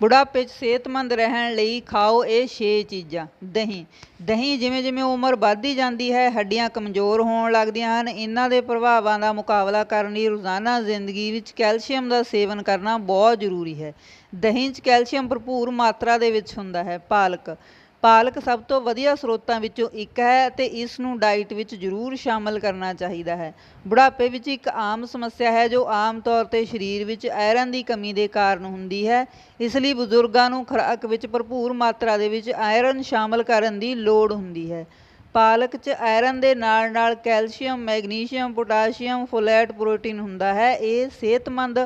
ਬੁਢਾਪੇ 'ਚ ਸਿਹਤਮੰਦ ਰਹਿਣ ਲਈ ਖਾਓ ਇਹ ਛੇ ਚੀਜ਼ਾਂ। ਦਹੀਂ। ਦਹੀਂ ਜਿਵੇਂ ਜਿਵੇਂ ਉਮਰ ਵੱਧਦੀ ਜਾਂਦੀ ਹੈ, ਹੱਡੀਆਂ ਕਮਜ਼ੋਰ ਹੋਣ ਲੱਗਦੀਆਂ ਹਨ। ਇਹਨਾਂ ਦੇ ਪ੍ਰਭਾਵਾਂ ਦਾ ਮੁਕਾਬਲਾ ਕਰਨ ਲਈ ਰੋਜ਼ਾਨਾ ਜ਼ਿੰਦਗੀ ਵਿੱਚ ਕੈਲਸ਼ੀਅਮ ਦਾ ਸੇਵਨ ਕਰਨਾ ਬਹੁਤ ਜ਼ਰੂਰੀ ਹੈ। ਦਹੀਂ 'ਚ ਕੈਲਸ਼ੀਅਮ ਭਰਪੂਰ ਮਾਤਰਾ ਦੇ ਵਿੱਚ ਹੁੰਦਾ ਹੈ। ਪਾਲਕ। ਪਾਲਕ ਸਭ ਤੋਂ ਵਧੀਆ ਸਰੋਤਾਂ ਵਿੱਚੋਂ ਇੱਕ ਹੈ ਅਤੇ ਇਸ ਨੂੰ ਡਾਈਟ ਵਿੱਚ ਜ਼ਰੂਰ ਸ਼ਾਮਲ ਕਰਨਾ ਚਾਹੀਦਾ ਹੈ। ਬੁਢਾਪੇ ਵਿੱਚ ਇੱਕ ਆਮ ਸਮੱਸਿਆ ਹੈ ਜੋ ਆਮ ਤੌਰ 'ਤੇ ਸਰੀਰ ਵਿੱਚ ਆਇਰਨ ਦੀ ਕਮੀ ਦੇ ਕਾਰਨ ਹੁੰਦੀ ਹੈ। ਇਸ ਲਈ ਬਜ਼ੁਰਗਾਂ ਨੂੰ ਖੁਰਾਕ ਵਿੱਚ ਭਰਪੂਰ ਮਾਤਰਾ ਦੇ ਵਿੱਚ ਆਇਰਨ ਸ਼ਾਮਲ ਕਰਨ ਦੀ ਲੋੜ ਹੁੰਦੀ ਹੈ। ਪਾਲਕ 'ਚ ਆਇਰਨ ਦੇ ਨਾਲ ਨਾਲ calcium, magnesium, potassium, folate protein ਹੁੰਦਾ ਹੈ। ਇਹ ਸਿਹਤਮੰਦ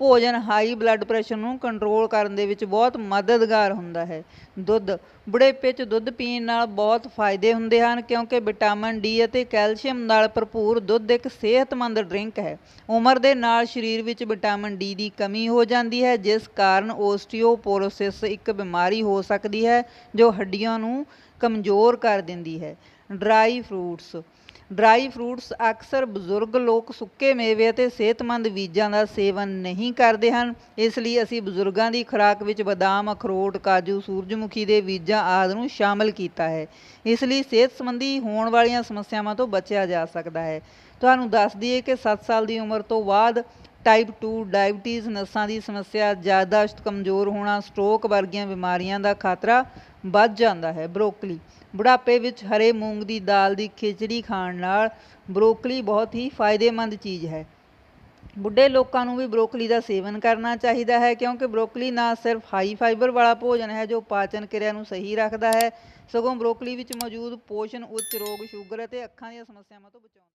ਭੋਜਨ ਹਾਈ ਬਲੱਡ ਪ੍ਰੈਸ਼ਰ ਨੂੰ ਕੰਟਰੋਲ ਕਰਨ ਦੇ ਵਿੱਚ ਬਹੁਤ ਮਦਦਗਾਰ ਹੁੰਦਾ ਹੈ। ਦੁੱਧ, ਬੁਢੇਪੇ 'ਚ ਦੁੱਧ ਪੀਣ ਨਾਲ ਬਹੁਤ ਫਾਇਦੇ ਹੁੰਦੇ ਹਨ ਕਿਉਂਕਿ ਵਿਟਾਮਿਨ ਡੀ ਅਤੇ ਕੈਲਸ਼ੀਅਮ ਨਾਲ ਭਰਪੂਰ ਦੁੱਧ ਇੱਕ ਸਿਹਤਮੰਦ ਡਰਿੰਕ ਹੈ। ਉਮਰ ਦੇ ਨਾਲ ਸਰੀਰ ਵਿੱਚ ਵਿਟਾਮਿਨ ਡੀ ਦੀ ਕਮੀ ਹੋ ਜਾਂਦੀ ਹੈ, ਜਿਸ ਕਾਰਨ ਓਸਟੀਓਪੋਰੋਸਿਸ ਇੱਕ ਬਿਮਾਰੀ ਹੋ ਸਕਦੀ ਹੈ ਜੋ ਹੱਡੀਆਂ ਨੂੰ ਕਮਜ਼ੋਰ ਕਰ ਦਿੰਦੀ ਹੈ। Dry fruits. ਡਰਾਈ ਫਰੂਟਸ ਅਕਸਰ ਬਜ਼ੁਰਗ ਲੋਕ ਸੁੱਕੇ ਮੇਵੇ ਅਤੇ ਸਿਹਤਮੰਦ ਬੀਜਾਂ ਦਾ ਸੇਵਨ ਨਹੀਂ ਕਰਦੇ ਹਨ। ਇਸ ਲਈ ਅਸੀਂ ਬਜ਼ੁਰਗਾਂ ਦੀ ਖੁਰਾਕ ਵਿੱਚ ਬਦਾਮ, ਅਖਰੋਟ, ਕਾਜੂ, ਸੂਰਜਮੁਖੀ ਦੇ ਬੀਜਾਂ ਆਦਿ ਨੂੰ ਸ਼ਾਮਲ ਕੀਤਾ ਹੈ। ਇਸ ਲਈ ਸਿਹਤ ਸੰਬੰਧੀ ਹੋਣ ਵਾਲੀਆਂ ਸਮੱਸਿਆਵਾਂ ਤੋਂ ਬਚਿਆ ਜਾ ਸਕਦਾ ਹੈ। ਤੁਹਾਨੂੰ ਦੱਸ ਦਈਏ ਕਿ 7 ਸਾਲ ਦੀ ਉਮਰ ਤੋਂ ਬਾਅਦ ਟਾਈਪ 2 ਡਾਇਬਟੀਜ਼, ਨਸਾਂ ਦੀ ਸਮੱਸਿਆ ਜ਼ਿਆਦਾ ਕਮਜ਼ੋਰ ਹੋਣਾ, ਸਟ੍ਰੋਕ ਵਰਗੀਆਂ ਬਿਮਾਰੀਆਂ ਦਾ ਖਤਰਾ ਵੱਧ ਜਾਂਦਾ ਹੈ। ਬਰੋਕਲੀ। ਬੁਢਾਪੇ ਵਿੱਚ ਹਰੇ ਮੂੰਗ ਦੀ ਦਾਲ ਦੀ ਖਿਚੜੀ ਖਾਣ ਨਾਲ ਬਰੋਕਲੀ ਬਹੁਤ ਹੀ ਫਾਇਦੇਮੰਦ ਚੀਜ਼ ਹੈ। ਬੁੱਢੇ ਲੋਕਾਂ ਨੂੰ ਵੀ ਬਰੋਕਲੀ ਦਾ ਸੇਵਨ ਕਰਨਾ ਚਾਹੀਦਾ ਹੈ ਕਿਉਂਕਿ ਬਰੋਕਲੀ ਨਾ ਸਿਰਫ ਹਾਈ ਫਾਈਬਰ ਵਾਲਾ ਭੋਜਨ ਹੈ ਜੋ ਪਾਚਨ ਕਿਰਿਆ ਨੂੰ ਸਹੀ ਰੱਖਦਾ ਹੈ। ਸਗੋਂ ਬਰੋਕਲੀ ਵਿੱਚ ਮੌਜੂਦ ਪੋਸ਼ਣ ਉੱਚ ਰੋਗ, ਸ਼ੂਗਰ ਅਤੇ ਅੱਖਾਂ ਦੀਆਂ ਸਮੱਸਿਆਵਾਂ ਤੋਂ ਬਚਾਉਂਦਾ